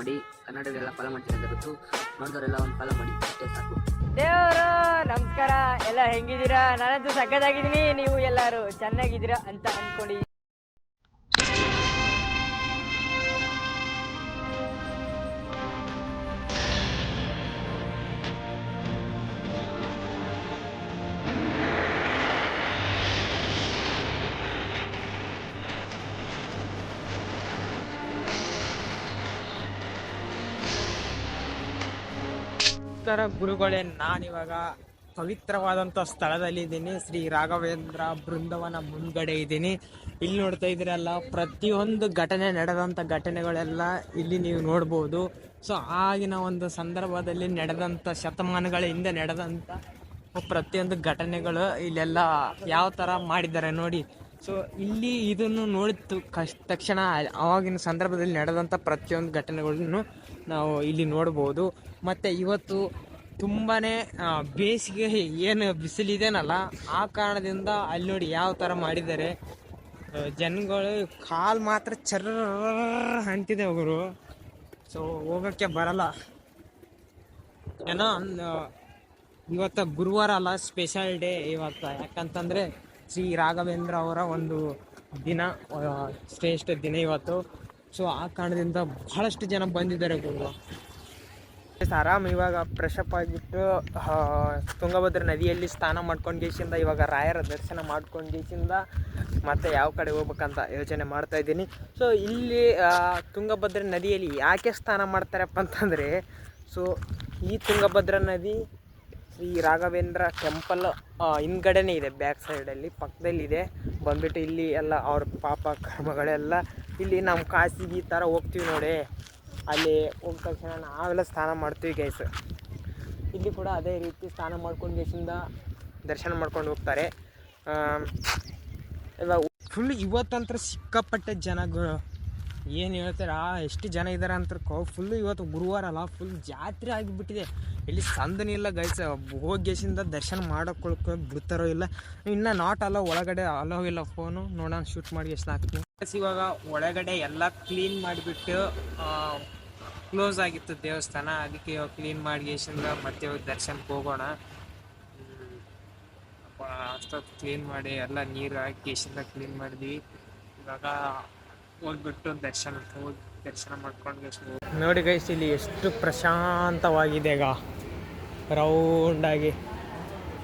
ಮಾಡಿ ಕನ್ನಡದೆಲ್ಲ ಫಾಲೋ ಮಾಡ್ತೀನಿ ಗೊತ್ತು. ನೋಡಿದವರೆಲ್ಲ ಒಂದು ಫಾಲೋ ಮಾಡಿ, ಅಷ್ಟೇ ಸಾಕು. ದೇವರು, ನಮಸ್ಕಾರ. ಎಲ್ಲ ಹೆಂಗಿದ್ದೀರಾ? ನಾನಂತೂ ಸಕ್ಕದಾಗಿದ್ದೀನಿ ನೀವು ಎಲ್ಲರೂ ಚೆನ್ನಾಗಿದ್ದೀರಾ ಅಂತ ಅನ್ಕೊಂಡು ನಮಸ್ಕಾರ ಗುರುಗಳೇ, ನಾನಿವಾಗ ಪವಿತ್ರವಾದಂಥ ಸ್ಥಳದಲ್ಲಿ ಇದ್ದೀನಿ ಶ್ರೀ ರಾಘವೇಂದ್ರ ಬೃಂದವನ ಮುಂದ್ಗಡೆ ಇದ್ದೀನಿ. ಇಲ್ಲಿ ನೋಡ್ತಾ ಇದ್ದೀರಲ್ಲ ಪ್ರತಿಯೊಂದು ಘಟನೆ ನಡೆದಂಥ ಘಟನೆಗಳೆಲ್ಲ ಇಲ್ಲಿ ನೀವು ನೋಡ್ಬೋದು. ಸೊ, ಆಗಿನ ಒಂದು ಸಂದರ್ಭದಲ್ಲಿ ನಡೆದಂಥ ಶತಮಾನಗಳ ಹಿಂದೆ ನಡೆದಂಥ ಪ್ರತಿಯೊಂದು ಘಟನೆಗಳು ಇಲ್ಲೆಲ್ಲ ಯಾವ ಥರ ಮಾಡಿದ್ದಾರೆ ನೋಡಿ. ಸೊ ಇಲ್ಲಿ ಇದನ್ನು ನೋಡಿದ ತಕ್ಷಣ ಆವಾಗಿನ ಸಂದರ್ಭದಲ್ಲಿ ನಡೆದಂಥ ಪ್ರತಿಯೊಂದು ಘಟನೆಗಳನ್ನು ನಾವು ಇಲ್ಲಿ ನೋಡ್ಬೋದು ಮತ್ತು ಇವತ್ತು ತುಂಬಾ ಬೇಸಿಗೆ ಏನು ಬಿಸಿಲಿದೆನಲ್ಲ, ಆ ಕಾರಣದಿಂದ ಅಲ್ಲಿ ನೋಡಿ ಯಾವ ಥರ ಮಾಡಿದ್ದಾರೆ. ಜನಗಳು ಕಾಲು ಮಾತ್ರ ಚರ್ರ ಅಂತಿದೆ ಅವರು ಸೊ ಹೋಗೋಕ್ಕೆ ಬರಲ್ಲ. ಏನೋ ಇವತ್ತು ಗುರುವಾರ ಅಲ್ಲ ಸ್ಪೆಷಲ್ ಡೇ ಇವತ್ತು ಯಾಕಂತಂದರೆ ಶ್ರೀ ರಾಘವೇಂದ್ರ ಅವರ ಒಂದು ದಿನ ಶ್ರೇಷ್ಠ ದಿನ ಇವತ್ತು. ಸೊ ಆ ಕಾರಣದಿಂದ ಬಹಳಷ್ಟು ಜನ ಬಂದಿದ್ದಾರೆ ಗುರು ಆರಾಮ್ ಇವಾಗ ಫ್ರೆಶಪ್ ಆಗಿಬಿಟ್ಟು ತುಂಗಭದ್ರ ನದಿಯಲ್ಲಿ ಸ್ನಾನ ಮಾಡ್ಕೊಂಡು ಗೇಸಿಂದ ಇವಾಗ ರಾಯರ ದರ್ಶನ ಮಾಡ್ಕೊಂಡು ಗೇಸಿಂದ ಮತ್ತೆ ಯಾವ ಕಡೆ ಹೋಗ್ಬೇಕಂತ ಯೋಚನೆ ಮಾಡ್ತಾ ಇದ್ದೀನಿ. ಸೊ ಇಲ್ಲಿ ತುಂಗಭದ್ರಾ ನದಿಯಲ್ಲಿ ಯಾಕೆ ಸ್ನಾನ ಮಾಡ್ತಾರಪ್ಪ ಅಂತಂದರೆ ಸೊ ಈ ತುಂಗಭದ್ರಾ ನದಿ ಶ್ರೀ ರಾಘವೇಂದ್ರ ಟೆಂಪಲ್ ಹಿಂದ್ಗಡೆನೇ ಇದೆ, ಬ್ಯಾಕ್ ಸೈಡಲ್ಲಿ, ಪಕ್ಕದಲ್ಲಿದೆ. ಬಂದ್ಬಿಟ್ಟು ಇಲ್ಲಿ ಎಲ್ಲ ಅವ್ರ ಪಾಪ ಕರ್ಮಗಳೆಲ್ಲ ಇಲ್ಲಿ ನಮ್ಮ ಕಾಸಿಗೆ ಈ ಥರ ಹೋಗ್ತೀವಿ ನೋಡಿ. ಅಲ್ಲಿ ಹೋದ ತಕ್ಷಣ ನಾವೆಲ್ಲ ಸ್ನಾನ ಮಾಡ್ತೀವಿ ಗೈಸ್ ಇಲ್ಲಿ ಕೂಡ ಅದೇ ರೀತಿ ಸ್ನಾನ ಮಾಡ್ಕೊಂಡು ಗೇಸಿಂದ ದರ್ಶನ ಮಾಡ್ಕೊಂಡು ಹೋಗ್ತಾರೆ. ಇವಾಗ ಫುಲ್ ಇವತ್ತಂತ್ರ ಸಿಕ್ಕಾಪಟ್ಟೆ ಜನಗಳು. ಏನು ಹೇಳ್ತಾರೆ? ಆ ಎಷ್ಟು ಜನ ಇದ್ದಾರೆ ಅಂತ ಫುಲ್ಲು ಇವತ್ತು ಗುರುವಾರ ಅಲ್ಲ ಫುಲ್ ಜಾತ್ರೆ ಆಗಿಬಿಟ್ಟಿದೆ. ಇಲ್ಲಿ ಸಂದನಿ ಇಲ್ಲ ಗೈಸ್ ಹೋಗೇಸಿಂದ ದರ್ಶನ ಮಾಡೋಕೊಳ್ಕೊ ಬಿಡ್ತಾರೋ ಇಲ್ಲ. ಇನ್ನು ನಾಟ್ ಅಲ್ಲ, ಒಳಗಡೆ ಅಲೋ ಇಲ್ಲ ಫೋನು ನೋಡೋಣ ಶೂಟ್ ಮಾಡಿ ಎಷ್ಟು ಹಾಕ್ತೀನಿ. ಇವಾಗ ಒಳಗಡೆ ಎಲ್ಲ ಕ್ಲೀನ್ ಮಾಡಿಬಿಟ್ಟು ಕ್ಲೋಸ್ ಆಗಿತ್ತು ದೇವಸ್ಥಾನ. ಅದಕ್ಕೆ ಇವಾಗ ಕ್ಲೀನ್ ಮಾಡಿ ಮತ್ತೆ ಇವಾಗ ದರ್ಶನಕ್ಕೆ ಹೋಗೋಣ. ಅಷ್ಟೊತ್ತು ಕ್ಲೀನ್ ಮಾಡಿ, ಎಲ್ಲ ನೀರು ಹಾಕಿ ಕೇಸಿಂದ ಕ್ಲೀನ್ ಮಾಡಿದ್ವಿ. ಇವಾಗ ಹೋಗ್ಬಿಟ್ಟು ದರ್ಶನ ಹೋಗಿ ದರ್ಶನ ಮಾಡ್ಕೊಂಡು ನೋಡಿ ಗೈಸ್ ಇಲ್ಲಿ ಎಷ್ಟು ಪ್ರಶಾಂತವಾಗಿದೆ ಈಗ. ರೌಂಡಾಗಿ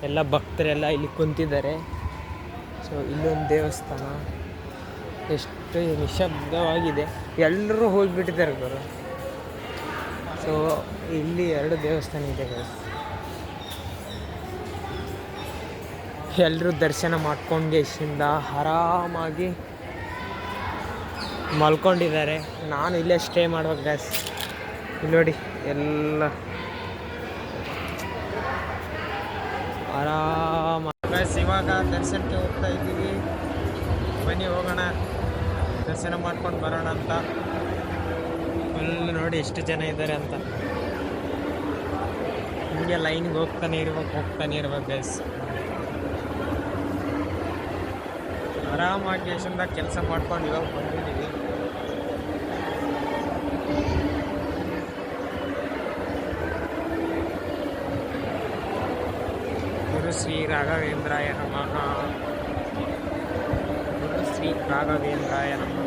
ಎಲ್ಲ ಭಕ್ತರೆಲ್ಲ ಇಲ್ಲಿ ಕುಂತಿದ್ದಾರೆ. ಸೊ ಇಲ್ಲೊಂದು ದೇವಸ್ಥಾನ. ಎಷ್ಟು ನಿಶಬ್ದವಾಗಿದೆ. ಎಲ್ಲರೂ ಹೋಗಿಬಿಟ್ಟಿದ್ದಾರೆ ಇವರು ಸೊ ಇಲ್ಲಿ ಎರಡು ದೇವಸ್ಥಾನ ಇದೆ ಗೈಸ್ ಎಲ್ಲರೂ ದರ್ಶನ ಮಾಡ್ಕೊಂಡು ಇಷ್ಟಿಂದ ಆರಾಮಾಗಿ ಮಲ್ಕೊಂಡಿದ್ದಾರೆ. ನಾನು ಇಲ್ಲೇ ಸ್ಟೇ ಮಾಡ್ಬೇಕು ಗ್ಯಾಸ್ ಇಲ್ಲಿ ನೋಡಿ, ಎಲ್ಲ. ಆರಾಮ. ಗ್ಯಾಸ್ ಇವಾಗ ದರ್ಶನಕ್ಕೆ ಹೋಗ್ತಾ ಇದ್ದೀವಿ. ಬನ್ನಿ, ಹೋಗೋಣ. ದರ್ಶನ ಮಾಡ್ಕೊಂಡು ಬರೋಣ ಅಂತ. ಫುಲ್ ನೋಡಿ ಎಷ್ಟು ಜನ ಇದ್ದಾರೆ ಅಂತ. ಹಿಂಗೆ ಲೈನ್ಗೆ ಹೋಗ್ತಾನೆ ಇರ್ಬೇಕು ಹೋಗ್ತಾನೆ ಇರ್ಬೇಕು ಗ್ಯಾಸ್ ಆರಾಮಾಗಿ ಕೆಲಸ ಮಾಡ್ಕೊಂಡು ಇವಾಗ ಬಂದಿದ್ದೀವಿ ಗುರು ಶ್ರೀ ರಾಘವೇಂದ್ರಾಯ ನಮಃ. ಶ್ರೀ ರಾಘವೇಂದ್ರಾಯ ನಮಃ.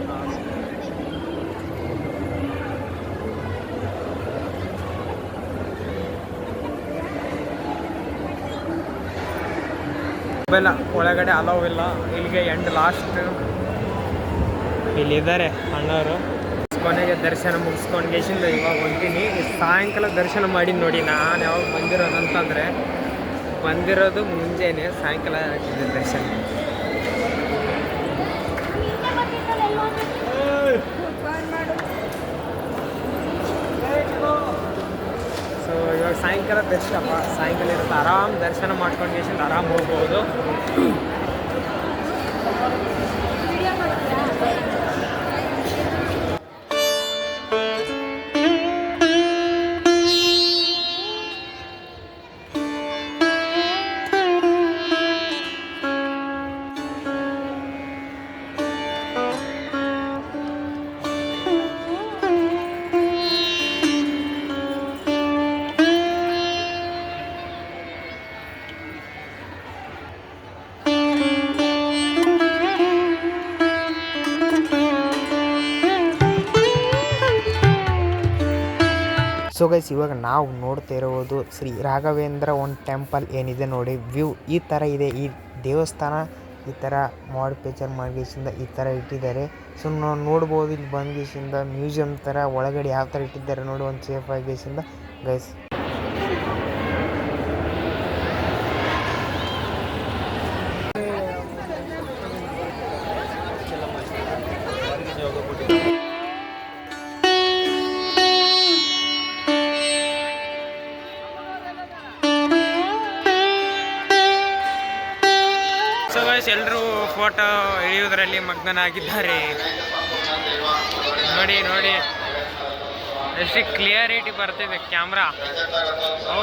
ಮೊಬೈಲ್ ಒಳಗಡೆ ಅಲೋ ಇಲ್ಲ. ಇಲ್ಲಿಗೆ ಎಂಡ್ ಲಾಸ್ಟ್ ಇಲ್ಲಿದ್ದಾರೆ ಅಣ್ಣವರು. ಕೊನೆಗೆ ದರ್ಶನ ಮುಗಿಸ್ಕೊಂಡು ಗೇಶಿಂದ ಇವಾಗ ಹೊಂಟೀನಿ. ಸಾಯಂಕಾಲ ದರ್ಶನ ಮಾಡಿ ನೋಡಿ, ನಾನು ಯಾವಾಗ ಬಂದಿರೋದು ಅಂತಂದರೆ ಬಂದಿರೋದು ಮುಂಜಾನೆ ಸಾಯಂಕಾಲ ದರ್ಶನ. ಸೊ ಇವಾಗ ಸಾಯಂಕಾಲ ಬೆಸ್ಟಪ್ಪ ಸಾಯಂಕಾಲ ಇರುತ್ತೆ. ಆರಾಮ್ ದರ್ಶನ ಮಾಡ್ಕೊಂಡು ಆರಾಮ್ ಹೋಗ್ಬೋದು. ಸೊ ಗೈಸ್ ಇವಾಗ ನಾವು ನೋಡ್ತಾ ಶ್ರೀ ರಾಘವೇಂದ್ರ ಒಂದು ಟೆಂಪಲ್ ಏನಿದೆ ನೋಡಿ, ವ್ಯೂ ಈ ಥರ ಇದೆ. ಈ ದೇವಸ್ಥಾನ ಈ ಥರ ಮಾಡಿಫಿಕೇಚರ್ ಮಾಡಿಸಿಂದ ಈ ಥರ ಇಟ್ಟಿದ್ದಾರೆ. ಸೊ ನಾವು ನೋಡ್ಬೋದು ಇಲ್ಲಿ ಬಂದ್ಗೇಸಿಂದ ಮ್ಯೂಸಿಯಂ ಥರ ಒಳಗಡೆ ಯಾವ ಥರ ಇಟ್ಟಿದ್ದಾರೆ ನೋಡಿ, ಒಂದು ಸೇಫ್ ಆಗಿಸಿಂದ. ಗೈಸ್ ಸೊ ಗೈಸ್ ಎಲ್ಲರೂ ಫೋಟೋ ಎಳೆಯುವುದರಲ್ಲಿ ಮಗ್ನನಾಗಿದ್ದಾರೆ. ನೋಡಿ ನೋಡಿ. ಎಷ್ಟು ಕ್ಲಿಯರಿಟಿ ಬರ್ತಿದೆ ಕ್ಯಾಮ್ರಾ ಓ